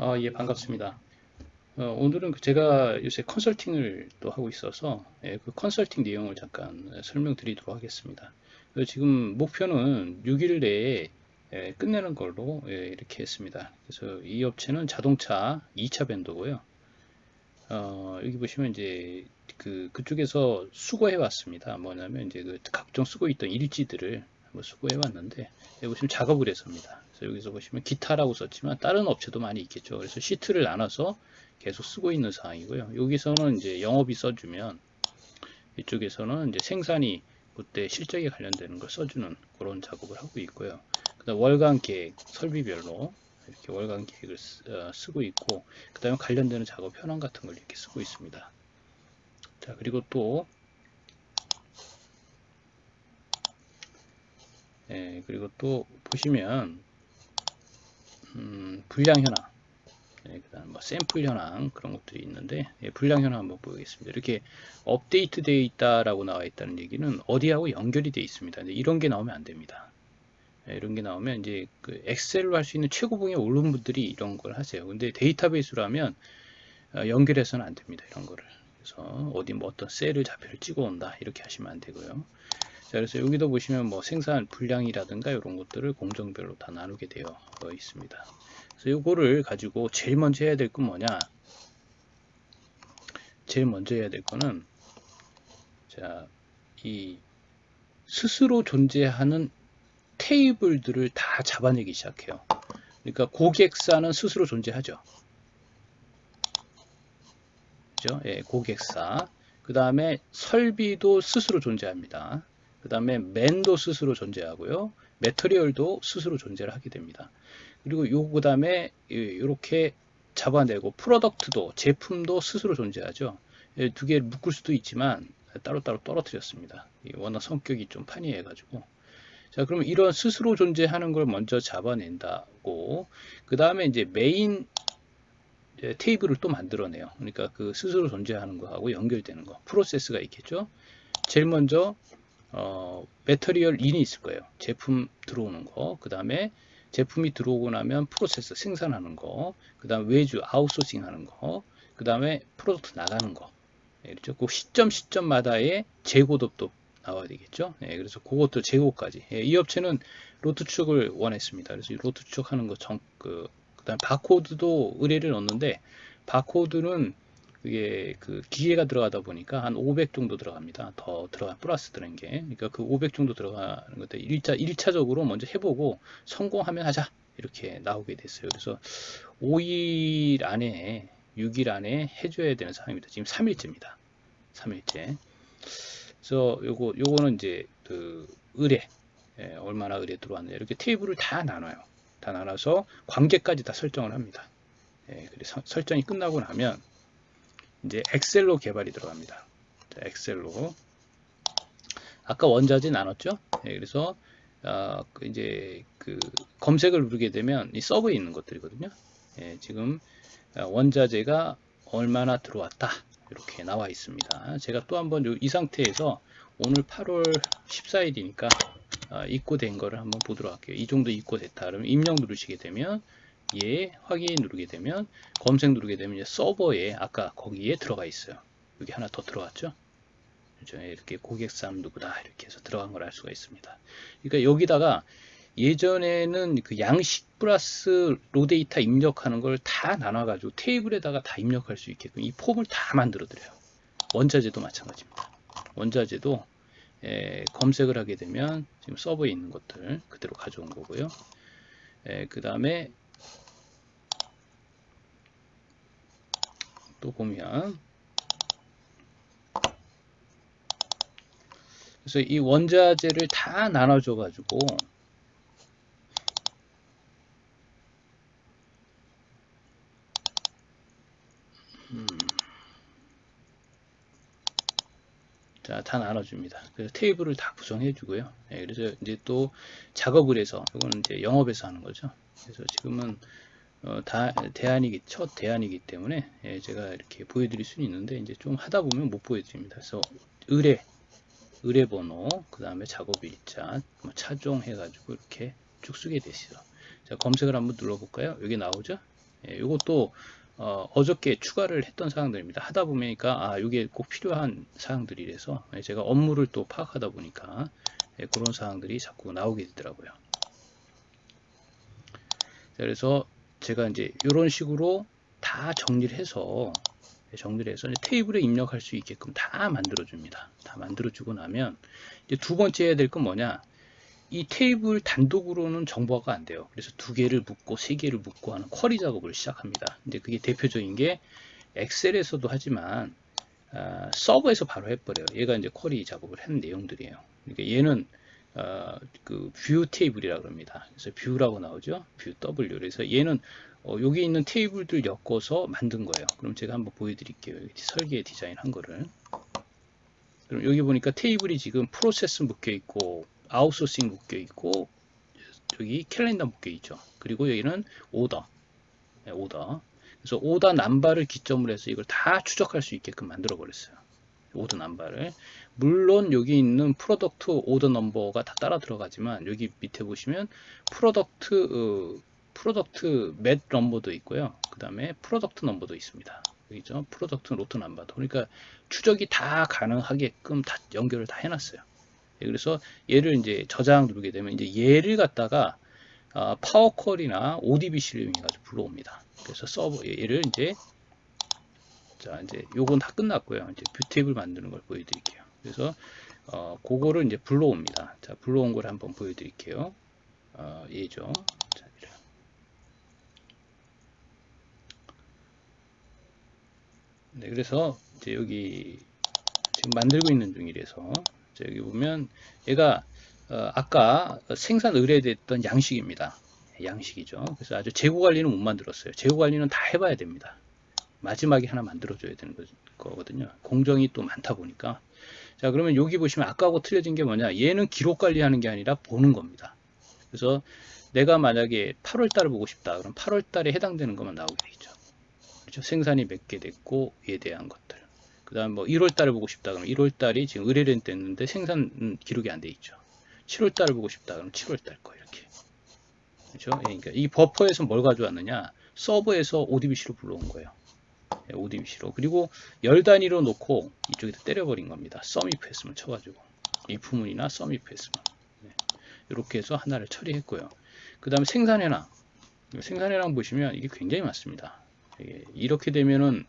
아, 예, 반갑습니다. 어, 오늘은 그 제가 요새 컨설팅을 또 하고 있어서 예, 그 컨설팅 내용을 잠깐 설명드리도록 하겠습니다. 지금 목표는 6일 내에 예, 끝내는 걸로 예, 이렇게 했습니다. 그래서 이 업체는 자동차 2차 밴더고요. 어, 여기 보시면 이제 그 그쪽에서 수거해 왔습니다. 뭐냐면 이제 그 각종 쓰고 있던 일지들을 한번 수거해 왔는데 여기 보시면 작업을 해서입니다. 그래서 여기서 보시면 기타라고 썼지만 다른 업체도 많이 있겠죠. 그래서 시트를 나눠서 계속 쓰고 있는 상황이고요. 여기서는 이제 영업이 써주면 이쪽에서는 이제 생산이 그때 실적에 관련되는 걸 써주는 그런 작업을 하고 있고요. 그다음 월간 계획 설비별로 이렇게 월간 계획을 쓰, 어, 쓰고 있고 그 다음에 관련되는 작업 현황 같은 걸 이렇게 쓰고 있습니다. 자 그리고 또 예, 그리고 또 보시면 음, 불량 현황 예, 그 다음 뭐 샘플 현황 그런 것들이 있는데 예, 불량 현황 한번 보겠습니다. 이렇게 업데이트 되어 있다라고 나와 있다는 얘기는 어디하고 연결이 되어 있습니다. 이런 게 나오면 안 됩니다. 예, 이런 게 나오면 이제 그 엑셀로 할 수 있는 최고봉에 오른 분들이 이런 걸 하세요. 근데 데이터베이스로 하면 어, 연결해서는 안 됩니다. 이런 거를. 그래서 어디 뭐 어떤 셀을 좌표를 찍어 온다 이렇게 하시면 안 되고요. 자, 그래서 여기도 보시면 뭐 생산 분량이라든가 이런 것들을 공정별로 다 나누게 되어 있습니다. 그래서 요거를 가지고 제일 먼저 해야 될 건 뭐냐? 제일 먼저 해야 될 거는 자, 이 스스로 존재하는 테이블들을 다 잡아내기 시작해요. 그러니까 고객사는 스스로 존재하죠. 그죠? 예, 고객사. 그 다음에 설비도 스스로 존재합니다. 그 다음에 맨도 스스로 존재하고요. 메터리얼도 스스로 존재를 하게 됩니다. 그리고 요 그 다음에 이렇게 잡아내고 프로덕트도 제품도 스스로 존재하죠. 예, 두 개를 묶을 수도 있지만 따로따로 떨어뜨렸습니다. 워낙 성격이 좀 판이해 가지고 자 그러면 이런 스스로 존재하는 걸 먼저 잡아낸다고 그 다음에 이제 메인 테이블을 또 만들어내요. 그러니까 그 스스로 존재하는 거하고 연결되는 거 프로세스가 있겠죠. 제일 먼저 어, 배터리얼 인이 있을 거예요. 제품 들어오는 거, 그 다음에 제품이 들어오고 나면 프로세스 생산하는 거, 그 다음 외주 아웃소싱 하는 거, 그 다음에 프로덕트 나가는 거. 네, 그렇죠. 그 시점 시점마다의 재고도 또 나와야 되겠죠. 네, 그래서 그것도 재고까지. 예, 이 업체는 로트 축을 원했습니다. 그래서 로트 축 하는 거 정, 그, 그 다음 바코드도 의뢰를 넣는데, 바코드는 그게 그 기계가 들어가다 보니까 한 500 정도 들어갑니다. 더 들어가 플러스 드는 게. 그러니까 그 500 정도 들어가는 것들 1차 1차적으로 먼저 해보고 성공하면 하자 이렇게 나오게 됐어요. 그래서 5일 안에 6일 안에 해줘야 되는 상황입니다. 지금 3일째입니다. 3일째. 그래서 요거 요거는 이제 그 의뢰 예, 얼마나 의뢰 들어왔냐 이렇게 테이블을 다 나눠요. 다 나눠서 관계까지 다 설정을 합니다. 예, 그래서 설정이 끝나고 나면 이제 엑셀로 개발이 들어갑니다. 자, 엑셀로 아까 원자재 나눴죠? 네, 그래서 어, 그 이제 그 검색을 누르게 되면 이 서버에 있는 것들이거든요. 예, 지금 어, 원자재가 얼마나 들어왔다 이렇게 나와 있습니다. 제가 또 한번 이 상태에서 오늘 8월 14일이니까 어, 입고된 거를 한번 보도록 할게요. 이 정도 입고됐다. 그러면 입력 누르시게 되면 예 확인 누르게 되면 검색 누르게 되면 이제 서버에 아까 거기에 들어가 있어요. 여기 하나 더 들어갔죠? 그렇죠? 이렇게 고객사 누구다 이렇게 해서 들어간 걸 알 수가 있습니다. 그러니까 여기다가 예전에는 그 양식 플러스 로데이터 입력하는 걸 다 나눠가지고 테이블에다가 다 입력할 수 있게끔 이 폼을 다 만들어 드려요. 원자재도 마찬가지입니다. 원자재도 에, 검색을 하게 되면 지금 서버에 있는 것들 그대로 가져온 거고요. 그 다음에 또 보면 그래서 이 원자재를 다 나눠줘 가지고 음. 자, 다 나눠줍니다. 그래서 테이블을 다 구성해 주고요. 네, 그래서 이제 또 작업을 해서, 이거는 이제 영업에서 하는 거죠. 그래서 지금은 어, 다 대안이기 첫 대안이기 때문에 예, 제가 이렇게 보여드릴 수는 있는데 이제 좀 하다 보면 못 보여드립니다. 그래서 의뢰 의뢰 번호 그 다음에 작업 일자 뭐 차종 해가지고 이렇게 쭉 쓰게 되시죠. 자 검색을 한번 눌러볼까요? 여기 나오죠? 예, 이것도 어, 어저께 추가를 했던 사항들입니다. 하다 보니까 아 이게 꼭 필요한 사항들이라서 예, 제가 업무를 또 파악하다 보니까 예, 그런 사항들이 자꾸 나오게 되더라고요. 자, 그래서 제가 이제 이런 식으로 다 정리를 해서 예, 정리를 해서 테이블에 입력할 수 있게끔 다 만들어 줍니다. 다 만들어 주고 나면 이제 두 번째 해야 될 건 뭐냐? 이 테이블 단독으로는 정보화가 안 돼요. 그래서 두 개를 묶고 세 개를 묶고 하는 쿼리 작업을 시작합니다. 이제 그게 대표적인 게 엑셀에서도 하지만 아, 서버에서 바로 해버려요. 얘가 이제 쿼리 작업을 하는 내용들이에요. 그러니까 얘는 어, 그뷰 테이블이라 그럽니다. 그래서 뷰라고 나오죠. 뷰 W. 그래서 얘는 어, 여기 있는 테이블들 엮어서 만든 거예요. 그럼 제가 한번 보여드릴게요. 설계 디자인 한 거를. 그럼 여기 보니까 테이블이 지금 프로세스 묶여 있고 아웃소싱 묶여 있고 여기 캘린더 묶여 있죠. 그리고 여기는 오더. 네, 오더. 그래서 오더 남바를 기점으로 해서 이걸 다 추적할 수 있게끔 만들어 버렸어요. 오더 남바를. 물론 여기 있는 프로덕트 오더 넘버가 다 따라 들어가지만 여기 밑에 보시면 프로덕트 어, 프로덕트 맷 넘버도 있고요. 그 다음에 프로덕트 넘버도 있습니다. 여기죠. 프로덕트 로트 넘버도. 그러니까 추적이 다 가능하게끔 다 연결을 다 해놨어요. 예, 그래서 얘를 이제 저장 누르게 되면 이제 얘를 갖다가 아, 파워컬이나 ODBC를 이용해가지고 불러옵니다. 그래서 서버 얘를 이제 자 이제 요건 다 끝났고요. 이제 뷰 테이블 만드는 걸 보여드릴게요. 그래서 어, 그거를 이제 불러옵니다. 자 불러온 걸 한번 보여드릴게요. 어, 얘죠. 자, 이래. 네, 그래서 이제 여기 지금 만들고 있는 중이라서 자, 여기 보면 얘가 어, 아까 생산 의뢰됐던 양식입니다. 양식이죠. 그래서 아주 재고 관리는 못 만들었어요. 재고 관리는 다 해봐야 됩니다. 마지막에 하나 만들어줘야 되는 거 거든요. 공정이 또 많다 보니까. 자, 그러면 여기 보시면 아까하고 틀려진 게 뭐냐. 얘는 기록 관리하는 게 아니라 보는 겁니다. 그래서 내가 만약에 8월 달을 보고 싶다. 그럼 8월 달에 해당되는 것만 나오게 되죠. 그렇죠? 생산이 몇 개 됐고, 이에 대한 것들. 그 다음 뭐 1월 달을 보고 싶다. 그럼 1월 달이 지금 의뢰된 때였는데 생산 기록이 안 돼 있죠. 7월 달을 보고 싶다. 그럼 7월 달 거 이렇게. 그렇죠? 예, 그러니까 이 버퍼에서 뭘 가져왔느냐? 서버에서 ODBC로 불러온 거예요. 예, ODBC로. 그리고 열 단위로 놓고 이쪽에다 때려버린 겁니다. 했으면 쳐가지고. 이프문이나 했으면. 네. 이렇게 해서 하나를 처리했고요. 그 다음에 생산해랑. 생산해랑 보시면 이게 굉장히 많습니다. 이렇게 되면은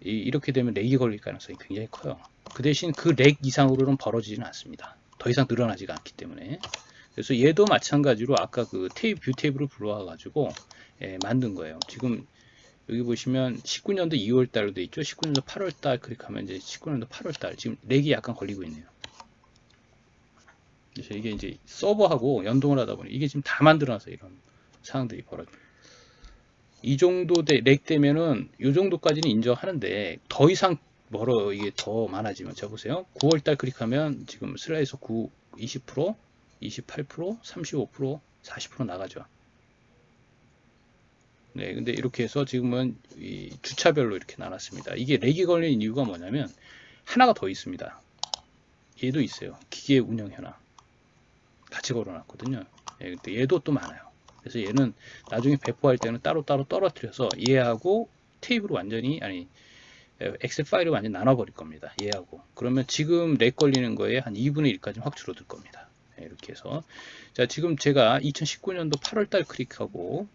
이렇게 되면 렉이 걸릴 가능성이 굉장히 커요. 그 대신 그 렉 이상으로는 벌어지지는 않습니다. 더 이상 늘어나지가 않기 때문에. 그래서 얘도 마찬가지로 아까 그 테이프, 뷰 테이블을 불러와 가지고 예, 만든 거예요. 지금 여기 보시면 19년도 2월 달로 돼 있죠. 19년도 8월 달 클릭하면 이제 19년도 8월 달 지금 렉이 약간 걸리고 있네요. 그래서 이게 이제 서버하고 연동을 하다 보니 이게 지금 다 만들어놔서 이런 상황들이 벌어져요. 이 정도 렉 되면은 이 정도까지는 인정하는데 더 이상 멀어 이게 더 많아지면 자 보세요 9월 달 클릭하면 지금 슬라이서 9 20% 28% 35% 40% 나가죠 네 근데 이렇게 해서 지금은 이 주차별로 이렇게 나눴습니다. 이게 렉이 걸린 이유가 뭐냐면 하나가 더 있습니다. 얘도 있어요. 기계 운영 현황. 같이 걸어놨거든요. 예, 근데 얘도 또 많아요. 그래서 얘는 나중에 배포할 때는 따로따로 떨어뜨려서 얘하고 테이블을 완전히 아니 엑셀 파일을 완전히 나눠버릴 겁니다. 얘하고. 그러면 지금 렉 걸리는 거에 한 2분의 1까지 확 줄어들 겁니다. 네, 이렇게 해서. 자 지금 제가 2019년도 8월달 클릭하고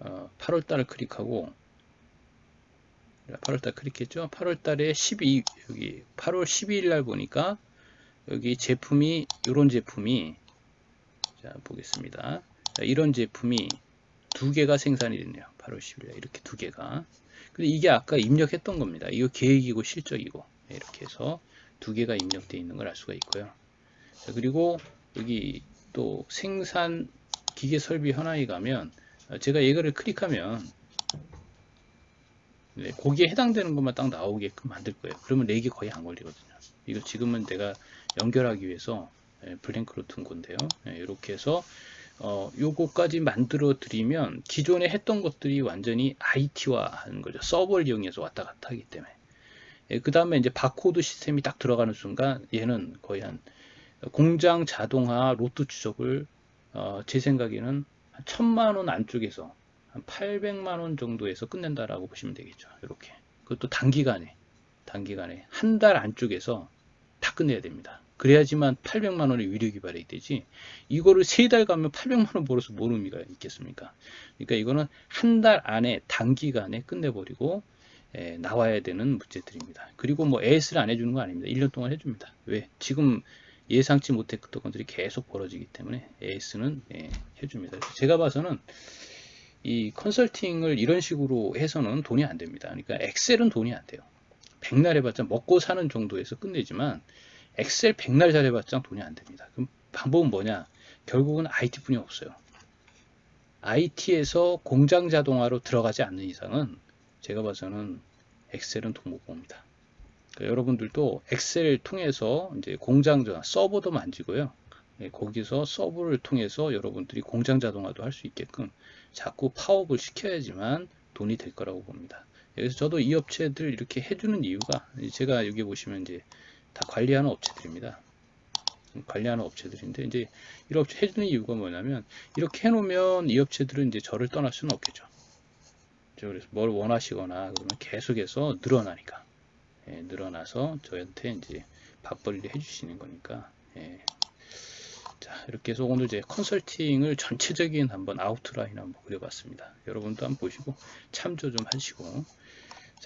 어, 8월달을 클릭하고 8월달 클릭했죠. 8월달에 12 여기 8월 12일 날 보니까 여기 제품이 이런 제품이 자 보겠습니다. 이런 제품이 두 개가 생산이 됐네요. 8월 10일 이렇게 두 개가. 근데 이게 아까 입력했던 겁니다. 이거 계획이고 실적이고 이렇게 해서 두 개가 입력되어 있는 걸 알 수가 있고요. 자, 그리고 여기 또 생산 기계 설비 현황에 가면 제가 이거를 클릭하면 네, 거기에 해당되는 것만 딱 나오게끔 만들 거예요. 그러면 렉이 거의 안 걸리거든요. 이거 지금은 내가 연결하기 위해서 예, 블랭크로 둔 건데요. 예, 이렇게 해서 어, 요거까지 만들어 드리면 기존에 했던 것들이 완전히 IT화 하는 거죠. 서버를 이용해서 왔다 갔다 하기 때문에. 예, 그 다음에 이제 바코드 시스템이 딱 들어가는 순간 얘는 거의 한 공장 자동화 로트 추적을 어, 제 생각에는 한 천만 원 안쪽에서 한 800만 원 정도에서 끝낸다라고 보시면 되겠죠. 이렇게. 그것도 단기간에 단기간에 한 달 안쪽에서 다 끝내야 됩니다. 그래야지만 800만 원의 위력이 발휘 되지. 이거를 세 달 가면 800만 원 벌어서 뭔 의미가 있겠습니까? 그러니까 이거는 한 달 안에 단기간에 끝내버리고 에, 나와야 되는 문제들입니다. 그리고 뭐 AS를 안 해주는 거 아닙니다. 1년 동안 해줍니다. 왜? 지금 예상치 못했던 것들이 계속 벌어지기 때문에 AS는 예, 해줍니다. 제가 봐서는 이 컨설팅을 이런 식으로 해서는 돈이 안 됩니다. 그러니까 엑셀은 돈이 안 돼요. 백날 해봤자 먹고 사는 정도에서 끝내지만 엑셀 백날 잘 해봤자 돈이 안 됩니다. 그럼 방법은 뭐냐? 결국은 IT뿐이 없어요. IT에서 공장 자동화로 들어가지 않는 이상은 제가 봐서는 엑셀은 돈 못 봅니다. 그러니까 여러분들도 엑셀 통해서 이제 공장 전화 서버도 만지고요. 예, 거기서 서버를 통해서 여러분들이 공장 자동화도 할 수 있게끔 자꾸 파업을 시켜야지만 돈이 될 거라고 봅니다. 그래서 저도 이 업체들 이렇게 해주는 이유가 제가 여기 보시면 이제 다 관리하는 업체들입니다. 관리하는 업체들인데 이제 이런 업체 해주는 이유가 뭐냐면 이렇게 해놓으면 이 업체들은 이제 저를 떠날 수는 없겠죠. 저 그래서 뭘 원하시거나 그러면 계속해서 늘어나니까 예, 늘어나서 저한테 이제 밥벌이를 해주시는 거니까 예. 자 이렇게 해서 오늘 이제 컨설팅을 전체적인 한번 아웃라인 한번 그려봤습니다. 여러분도 한번 보시고 참조 좀 하시고